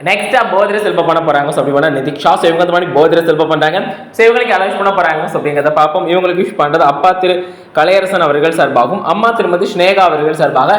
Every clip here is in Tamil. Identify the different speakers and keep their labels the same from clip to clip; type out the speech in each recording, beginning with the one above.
Speaker 1: நெக்ஸ்ட்டாக போதிர செல்ப பண்ண போகிறாங்க ஸோ அப்படி பண்ணால் நிதிக்ஷா ஸோ இவங்க அந்த மாதிரி போதிர செல்ப பண்ணுறாங்க ஸோ இவங்களுக்கு அலௌன்ஸ் பண்ண போகிறாங்க ஸோ அப்படிங்கிறத பார்ப்போம். இவங்களுக்கு விஷ் பண்ணுறது அப்பா திரு கலையரசன் அவர்கள் சார்பாகவும் அம்மா திருமதி ஸ்னேகா அவர்கள் சார்பாக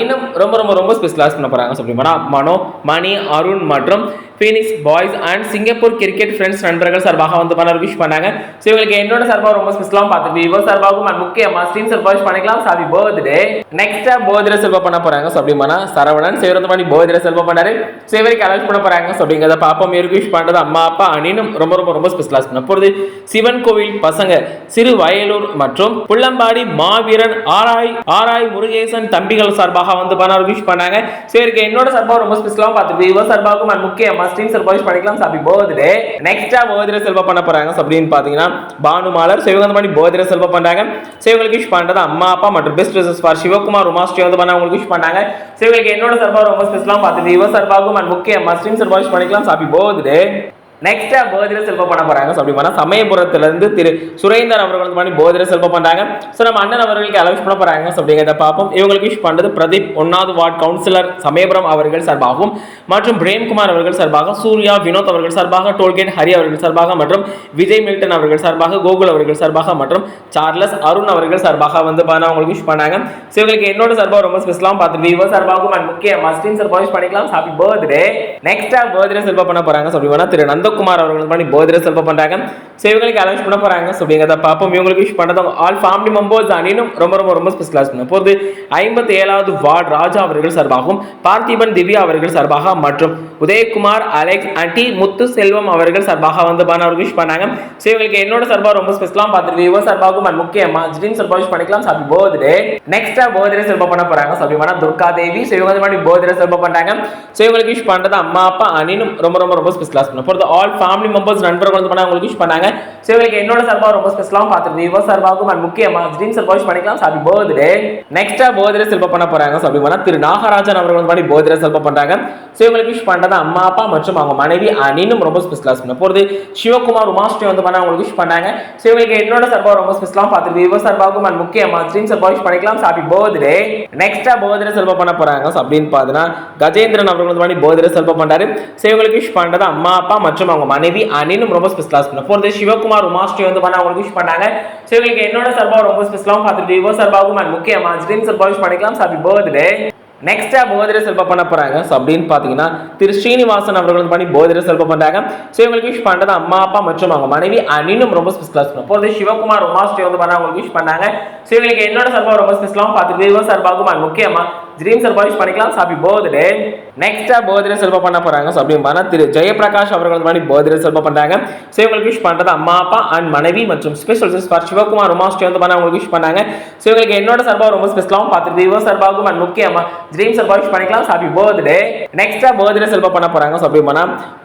Speaker 1: இன்னும் ரொம்ப ரொம்ப ரொம்ப ஸ்பெஷலாக பண்ண போகிறாங்க ஸோ அப்படி பண்ணால் மனோ மணி அருண் மற்றும் phoenix boys and Singapore cricket friends நண்பர்கள் சார்பாக வந்து பண்ண விஷ் பண்ணாங்க. ஸோ இவங்களுக்கு என்னோட சார்பாக ரொம்ப ஸ்பெஷலாக பார்த்துருக்கு இவ சார்பாகவும் அண்ட் முக்கியமா ஸ்ட்ரீம் சார்பாக விஷ் பண்ணிக்கலாம். சாபி பர்த்டே நெக்ஸ்ட்டாக போதிர செல்வா பண்ண போகிறாங்க ஸோ அப்படிமானா சரவணன் சிவரந்த பண்ணி போதிர செல்வா பண்ணாரு. ஸோ இவருக்கு அலர்ட் பண்ண போகிறாங்க ஸோ அப்படிங்கிறத பாப்பா இவருக்கு விஷ் பண்ணுறது அம்மா அப்பா அணினும் ரொம்ப ரொம்ப ரொம்ப ஸ்பெஷலாக பண்ண போகிறது சிவன் கோவில் பசங்க சிறு வயலூர் மற்றும் புள்ளம்பாடி மாவீரன் ஆராய் ஆராய் முருகேசன் தம்பிகள் சார்பாக வந்து பண்ண விஷ் பண்ணாங்க. ஸோ இவருக்கு என்னோட சார்பாக ரொம்ப ஸ்பெஷலாக பார்த்துருக்கு விவோ சார்பாகவும் அண்ட் முக்கியமா ஸ்ட்ரீம் சார்பாக விஷ் பண்ணிக்கலாம் சாபி. பர்த்டே நெக்ஸ்டா போதிர செல்வா பண்ண போறாங்க. அப்படின்னு பார்த்தீங்கன்னா பானுமாலர் சிவகந்த பண்ணி போதிர செல்வம் பண்றாங்க. ஸோ விஷ் பண்றது அம்மா அப்பா மற்றும் best wishes for Sivakumar Uma வந்து பண்ண உங்களுக்கு விஷ் பண்ணாங்க சிவங்களுக்கு என்னோட சர்பா ரொம்ப ஸ்பெஷலாக பார்த்து இவ சார்பாகவும் அண்ட் முக்கியமா ஸ்ட்ரீம் சார்பாக விஷ் பண்ணிக்கலாம் சாபி. பர்த்டே நெக்ஸ்ட் போதிர செல்வம் பண்ண போறாங்க. ஸோ அப்படி பண்ணா சமயபுரத்துல இருந்து திரு சுரேந்தர் அவர்கள் வந்து பண்ணி போதிர செல்வம் பண்றாங்க. ஸோ நம்ம அண்ணன் அவர்களுக்கு அலௌன்ஸ் பண்ண போறாங்க. ஸோ அப்படிங்கிறத பார்ப்போம். இவங்களுக்கு விஷ் பண்ணுறது பிரதீப் ஒன்னாவது வார்டு கவுன்சிலர் சமயபுரம் அவர்கள் சார்பாகவும் மற்றும் பிரேம்குமார் அவர்கள் சார்பாக சூர்யா வினோத் அவர்கள் சார்பாக டோல்கேட் ஹரி அவர்கள் சார்பாக மற்றும் விஜய் மில்டன் அவர்கள் சார்பாக கோகுல் அவர்கள் சார்பாக மற்றும் சார்லஸ் அருண் அவர்கள் சார்பாக வந்து பண்ண அவங்களுக்கு விஷ் பண்ணாங்க. ஸோ இவங்களுக்கு என்னோட சார்பாக ரொம்ப ஸ்பெஷலாக பார்த்து விவோ சார்பாகவும் அண்ட் முக்கிய மஸ்டின் சார்பாக பண்ணிக்கலாம். ஹாப்பி பர்த்டே நெக்ஸ்ட் பர்த்டே செல்வம் பண்ண போறாங்க. ஸோ அப்படி வேணா திரு சிவகுமார் அவர்கள் பண்ணி பர்த்டே செல்ப பண்றாங்க. ஸோ இவங்களுக்கு அலௌன்ஸ் பண்ண போறாங்க. ஸோ அப்படிங்கிறத பார்ப்போம். இவங்களுக்கு விஷ் பண்ணதும் ஆல் ஃபேமிலி மெம்பர்ஸ் அணினும் ரொம்ப ரொம்ப ரொம்ப ஸ்பெஷலாக பண்ண போது ஐம்பத்தி ஏழாவது வார்டு ராஜா அவர்கள் சார்பாகவும் பார்த்திபன் திவ்யா அவர்கள் சார்பாக மற்றும் உதயகுமார் அலெக்ஸ் அண்டி முத்து செல்வம் அவர்கள் சார்பாக வந்து பண்ண அவருக்கு விஷ் பண்ணாங்க. ஸோ இவங்களுக்கு என்னோட சார்பாக ரொம்ப ஸ்பெஷலாக பார்த்துருக்கு விவோ சார்பாகவும் and முக்கியமாக ஜிடின் சார்பாக விஷ் பண்ணிக்கலாம். சாப்பி பர்த்டே நெக்ஸ்டா பர்த்டே செல்ப பண்ண போறாங்க. ஸோ அப்படி துர்கா தேவி. ஸோ இவங்க வந்து மாதிரி பர்த்டே செல்ப பண்ணுறாங்க ஸோ இவங்களுக்கு விஷ் பண்ணுறது அம்மா அப்பா அணினும் ரொம்ப ரொம்ப ரொம்ப ஸ்பெஷலாக பண்ண போகிறது ஆல் ஃபேமிலி மெம்பர்ஸ் நண்பர்கள் வந்து பண்ணா உங்களுக்கு விஷ் பண்ணாங்க. ஸோ இவங்களுக்கு என்னோட சார்பாக ரொம்ப ஸ்பெஷலாக பார்த்துட்டு விவோ சார்பாகவும் அண்ட் முக்கியமாக ட்ரீம் சார்பாக விஷ் பண்ணிக்கலாம். ஹாப்பி பர்த்டே நெக்ஸ்ட்டாக பர்த்டே செல்ப பண்ண போகிறாங்க ஸோ அப்படி போனால் திரு நாகராஜன் அவர்கள் வந்து மாதிரி பர்த்டே செல்ப பண்ணுறாங்க ஸோ இவங்களுக்கு விஷ் பண்ணுறது அம்மா அப்பா மற்றும் அவங்க மனைவி அனினும் ரொம்ப ஸ்பெஷலாக பண்ண போகிறது சிவகுமார் உமாஸ்ரீ வந்து பண்ண அவங்களுக்கு விஷ் பண்ணாங்க. ஸோ இவங்களுக்கு என்னோட சார்பாக ரொம்ப ஸ்பெஷலாக பார்த்துட்டு விவோ சார்பாகவும் அண்ட் முக்கியமாக ட்ரீம் சார்பாக விஷ் பண்ணிக்கலாம். ஹாப்பி பர்த்டே நெக்ஸ்ட்டாக பர்த்டே செல்ப பண்ண போகிறாங்க ஸோ அப்படின்னு பார்த்தீங்கன்னா கஜேந்திரன் அவர்கள் வந்து பண்ணி பர்த்டே செல்ப பண்ணுறாரு ஸோ இவங்களுக்கு விஷ் பண்ணுறது அம்மா அப்பா மற்றும் அவங்க மனைவி அணினும் ரொம்ப ஸ்பெஷலாக பண்ண போகிறது சிவகுமார் உமாஸ்ரீ வந்து பண்ண அவங்களுக்கு விஷ் பண்ணாங்க. ஸோ இவங்களுக்கு என்னோட சார்பாக ரொம்ப ஸ்பெஷலாகவும் பார்த்துட்டு விவோ சர்பாவும் அண்ட் முக்கியமாக ஸ்ட்ரீம் சர்பா விஷ் பண்ணிக்கலாம். சாப்பி பர்த்டே நெக்ஸ்டா போதிர செல்ப பண்ண போகிறாங்க ஸோ அப்படின்னு பார்த்தீங்கன்னா திரு ஸ்ரீனிவாசன் அவர்கள் பண்ணி போதிர செல்ப பண்ணுறாங்க ஸோ இவங்களுக்கு விஷ் பண்ணுறது அம்மா அப்பா மற்றும் அவங்க மனைவி அனினும் ரொம்ப ஸ்பெஷலாக பண்ண போகிறது சிவகுமார் உமாஸ்ரீ வந்து பண்ண அவங்களுக்கு விஷ் பண்ணாங்க. ஸோ இவங்களுக்கு என்னோட சர்பா ரொம்ப ஸ்பெஷலாகவும் பார்த்துட்டு விவோ சார்பாகவும் and முக்கியமா ட்ரீம் சர்பா விஷ் பண்ணிக்கலாம். சாப்பி பர்த்டே நெக்ஸ்டா பர்த்டே செல்வம் பண்ண போறாங்க. ஸோ அப்படின்னு திரு ஜெயபிரகாஷ் அவர்கள் மாதிரி பர்த்டே செல்வம் பண்ணுறாங்க ஸோ இவங்களுக்கு விஷ் பண்ணுறது அம்மா அப்பா அண்ட் மனைவி மற்றும் ஸ்பெஷல் ஃபார் சிவகுமார் உமாஸ்ரீ வந்து பண்ண அவங்களுக்கு விஷ் பண்ணாங்க. ஸோ இவங்களுக்கு என்னோட சார்பாக ரொம்ப ஸ்பெஷலாகவும் பார்த்துட்டு இவ சர்பாவுக்கும் அண்ட் முக்கியமாக ட்ரீம் சர்பா விஷ் பண்ணிக்கலாம். ஹாப்பி பர்த்டே நெக்ஸ்டா பர்த்டே செல்வம் பண்ண போறாங்க. ஸோ அப்படி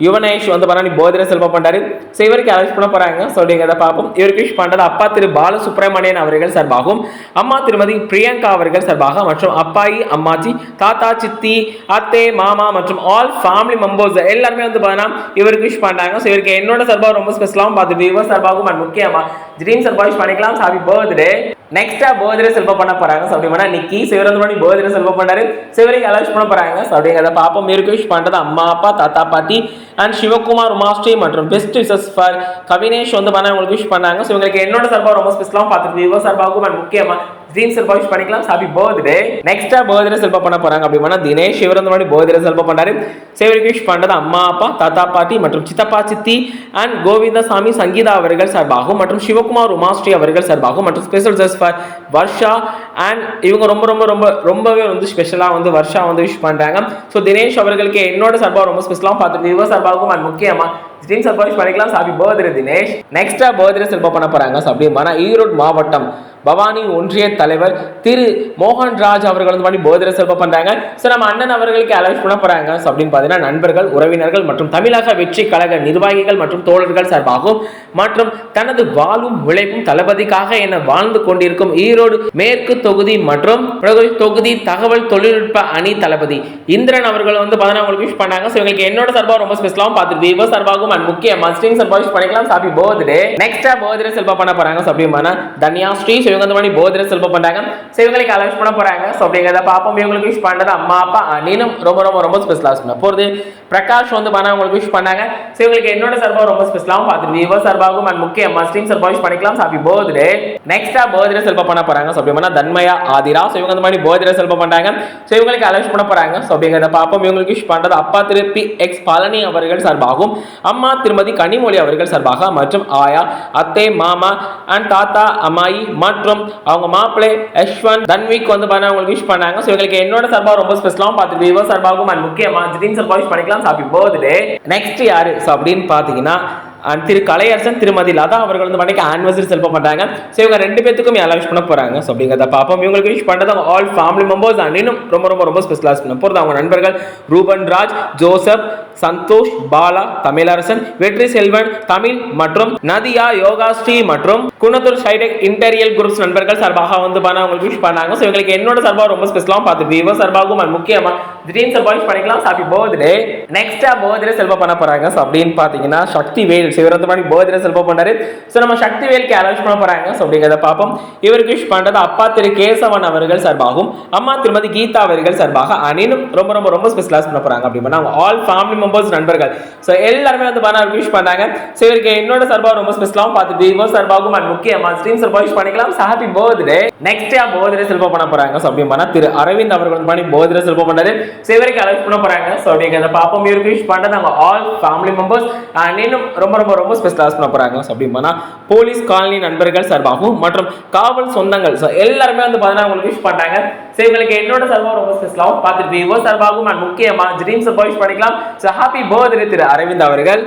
Speaker 1: யுவனேஷ் வந்து பண்ணி பர்த்டே செல்வம் பண்றாரு. ஸோ இவருக்கு அரேஞ்ச் பண்ண போறாங்க. ஸோ அப்படிங்கிறத பார்ப்போம். இவருக்கு விஷ் பண்ணுறது அப்பா திரு பாலசுப்ரமணியன் அவர்கள் சார்பாகவும் அம்மா திருமதி பிரியங்கா அவர்கள் சார்பாக மற்றும் அப்பாயி அம்மாச்சி தாத்தா சித்தி அத்தே மாமா மற்றும் ஆல் ஃபேமிலி மெம்பர்ஸ் எல்லாருமே வந்து பார்த்தீங்கன்னா இவருக்கு விஷ் பண்ணாங்க ஸோ இவருக்கு என்னோட சார்பாக ரொம்ப ஸ்பெஷலாகவும் பார்த்துட்டு விவோ சார்பாகவும் and முக்கியமா ட்ரீம் சார்பாக விஷ் பண்ணிக்கலாம். ஹாப்பி பர்த்டே நெக்ஸ்டா பர்த்டே செல்வம் பண்ண போறாங்க. ஸோ அப்படி பண்ணா நிக்கி சிவரந்து பண்ணி பர்த்டே செல்வம் பண்ணாரு சிவருக்கு அலௌன்ஸ் பண்ண போறாங்க. ஸோ அப்படிங்கிறத பாப்பா இவருக்கு விஷ் பண்றது அம்மா அப்பா தாத்தா பாட்டி அண்ட் சிவகுமார் உமாஸ்ரீ மற்றும் பெஸ்ட் விசஸ் ஃபார் கவினேஷ் வந்து பண்ண உங்களுக்கு விஷ் பண்ணாங்க. ஸோ இவங்களுக்கு என்னோட சார்பாக ரொம்ப ஸ்பெஷலாகவும் பார்த்துட்டு விவோ சார்பாகவும் and முக்கியமா ட்ரீம் செல்பா விஷ் பண்ணிக்கலாம். Happy birthday. நெக்ஸ்டா பர்த்டே செல்பா பண்ண போறாங்க அப்படின்னா தினேஷ் இவர் வந்து மாதிரி பர்த்டே செல்பா பண்ணாரு. சேவருக்கு விஷ் பண்றது அம்மா அப்பா தாத்தா பாட்டி மற்றும் சித்தப்பா சித்தி அண்ட் கோவிந்தசாமி சங்கீதா அவர்கள் சார்பாகவும் மற்றும் சிவகுமார் உமாஸ்ரீ அவர்கள் சார்பாகவும் மற்றும் special just for Varsha and இவங்க ரொம்ப ரொம்ப ரொம்ப ரொம்பவே வந்து ஸ்பெஷலாக வந்து வர்ஷா வந்து விஷ் பண்ணுறாங்க ஸோ தினேஷ் அவர்களுக்கு என்னோட சார்பாக ரொம்ப ஸ்பெஷலாக பார்த்துட்டு இவங்க சார்பாகவும் அண்ட் முக்கியமாக ஸ்ட்ரீம் சர்ப்ரைஸ் பண்ணிக்கலாம். Happy birthday Dinesh. நெக்ஸ்டா பர்த்டே செல்பா பண்ண போகிறாங்க ஸோ அப்படின்னா ஈரோடு மாவட்டம் பவானி ஒன்றிய தலைவர் திரு மோகன்ராஜ் அவர்கள் வந்து பண்ணி போதிர செல்ப பண்றாங்க. ஸோ நம்ம அண்ணன் அவர்களுக்கு அலௌஸ் பண்ண போகிறாங்க ஸோ அப்படின்னு பார்த்தீங்கன்னா நண்பர்கள் உறவினர்கள் மற்றும் தமிழக வெற்றி கழக நிர்வாகிகள் மற்றும் தோழர்கள் சார்பாகவும் மற்றும் தனது வாழும் உழைப்பும் தளபதிக்காக என வாழ்ந்து கொண்டிருக்கும் ஈரோடு மேற்கு தொகுதி மற்றும் தொகுதி தகவல் தொழில்நுட்ப அணி தளபதி இந்திரன் அவர்கள் வந்து பார்த்தீங்கன்னா உங்களுக்கு விஷ் பண்ணாங்க. ஸோ இவங்களுக்கு என்னோட சார்பாக ரொம்ப ஸ்பெஷலாகவும் பார்த்து விவோ சார்பாகவும் அண்ட் முக்கிய மஸ்டிங் சார்பாக விஷ் பண்ணிக்கலாம். சாப்பி போதே நெக்ஸ்டா பர்த்டே செல்வா பண்ண போறாங்க. ஸோ அப்படின்னா தன்யா ஸ்ரீ ஸோ இவங்க வந்து மணி பர்த்டே செல்பா பண்ணுறாங்க ஸோ இவங்களுக்கு அலௌஸ் பண்ண போகிறாங்க ஸோ அப்படிங்கிறத பார்ப்போம். இவங்களுக்கு யூஸ் பண்ணுறது அம்மா அப்பா அண்ணனும் ரொம்ப ரொம்ப ரொம்ப ஸ்பெஷலாக சொன்ன போகிறது பிரகாஷ் வந்து பண்ண உங்களுக்கு விஷ் பண்ணாங்க. சரி உங்களுக்கு என்னோட சார்பாக ரொம்ப ஸ்பெஷலாகவும் பார்த்து விவோ சார்பாகவும் அண்ட் முக்கிய மஸ்டிங் சார்பாக விஷ் பண்ணிக்கலாம். ஹாப்பி பர்த்டே நெக்ஸ்டா பர்த்டே செல்ப பண்ண போறாங்க. ஸோ அப்படின்னா தன்மயா ஆதிரா. ஸோ இவங்க அந்த மாதிரி பர்த்டே செல்ப பண்றாங்க. ஸோ இவங்களுக்கு அலௌஸ் பண்ண போறாங்க. ஸோ அப்படிங்கிறத பார்ப்போம். இவங்களுக்கு விஷ் பண்றது அப்பா திரு பி எக்ஸ் பழனி அவர்கள் சார்பாகவும் அம்மா திருமதி கனிமொழி அவர்கள் சார்பாக மற்றும் ஆயா அத்தை மாமா அண்ட் தாத்தா அம்மாயி மற்றும் அவங்க மாப்பிள்ளை யஷ்வந்த் தன்விக் வந்து பண்ண அவங்களுக்கு விஷ் பண்ணாங்க. ஸோ இவங்களுக்கு என்னோட சார்பாக ரொம்ப ஸ்பெஷலாகவும் பார்த்து விவோ சார்பாகவும் அண்ட் முக்கியமாக ஜிதின் சார்பாக விஷ் பண்ணிக்கலாம். ஹாப்பி பர்த்டே நெக்ஸ்ட் யாரு? ஸோ அப்படின்னு பார்த்தீங்கன்னா திரு கலையரசன் திருமதி லதா அவர்கள் வந்து பண்ணிக்கு ஆனிவர்சரி செல்ப பண்றாங்க ஸோ இவங்க ரெண்டு பேத்துக்கும் எல்லாம் விஷ் பண்ண போறாங்க. ஸோ அப்படிங்கிறத பார்ப்போம். இவங்களுக்கு விஷ் பண்ணுறது அவங்க ஆல் ஃபேமிலி மெம்பர்ஸ் அண்ட் இன்னும் ரொம்ப ரொம்ப ரொம்ப ஸ்பெஷலாக பண்ண போகிறது அவங்க நண்பர்கள். ரூபன் ராஜ் ஜோசப் சந்தோஷ் பாலா தமிழரசன் வெற்றி செல்வன் தமிழ் மற்றும் நதியா யோகாஸ்ரீ மற்றும் குணத்தூர் சைடெக் இன்டீரியல் குரூப்ஸ் நண்பர்கள் சார்பாக வந்து பண்ண அவங்களுக்கு விஷ் பண்ணாங்க. ஸோ இவங்களுக்கு என்னோட சார்பாக ரொம்ப ஸ்பெஷலாக பார்த்து விவோ சார்பாகவும் அது முக்கியமாக திடீர்னு சார்பாக விஷ் பண்ணிக்கலாம். சாப்பி பர்த்டே நெக்ஸ்ட்டாக பர்த்டே செல்ப பண்ண போறாங்க. ஸோ அப்படின்னு பார்த்தீங்கன்னா சக்தி வேல் சிவரத்து மாதிரி பர்த்டே செல்ப பண்ணாரு ஸோ நம்ம சக்தி வேலுக்கு அலௌன்ஸ் பண்ண போறாங்க. ஸோ அப்படிங்கிறத பார்ப்போம். இவருக்கு விஷ் பண்றது அப்பா திரு கேசவன் அவர்கள் சார்பாகவும் அம்மா திருமதி கீதா அவர்கள் சார்பாக அனினும் ரொம்ப ரொம்ப ரொம்ப ஸ்பெஷலாஸ் பண்ண போறாங்க அப்படின்னா அவங்க ஆல் ஃபேமிலி மெம்பர்ஸ் நண்பர்கள். ஸோ எல்லாருமே வந்து பண்ண விஷ் பண்ணாங்க ஸோ இவருக்கு என்னோட சார்பாக ரொம்ப ஸ்பெஷலாகவும் பார்த்து தீபம் சார்பாகவும் அண்ட் முக்கியமா ஸ்ட்ரீம் சார்பாக விஷ் பண்ணிக்கலாம். ஹாப்பி பர்த்டே நெக்ஸ்ட் யா பர்த்டே செல்ப பண்ண போறாங்க. ஸோ அப்படின்னா திரு அரவிந்த் அவர்கள் பண்ணி பர்த்டே செல்ப பண்ணாரு சிவருக்கு இவருக்கு பண்ண போறாங்க. ஸோ அப்படிங்கிறத பார்ப்போம். இவருக்கு விஷ் பண்றது அவங்க ஆல் ஃபேமிலி மெம்பர்ஸ் அண்ட் இன்னும் ரொம்ப ரொம்ப ரொம்ப ஸ்பெஷலாக பண்ண போகிறாங்க அப்படின்னா போலீஸ் காலனி நண்பர்கள் சார்பாகவும் மற்றும் காவல் சொந்தங்கள். ஸோ எல்லாருமே வந்து பார்த்தீங்கன்னா உங்களுக்கு விஷ் பண்றாங்க. ஸோ இவங்களுக்கு என்னோட சார்பாக ரொம்ப ஸ்பெஷலாகவும் பார்த்துட்டு விவோ சார்பாகவும் நான் முக்கியமா ட்ரீம்ஸை சார்பாக பண்ணிக்கலாம். So happy birthday Thiru Aravind அவர்கள்.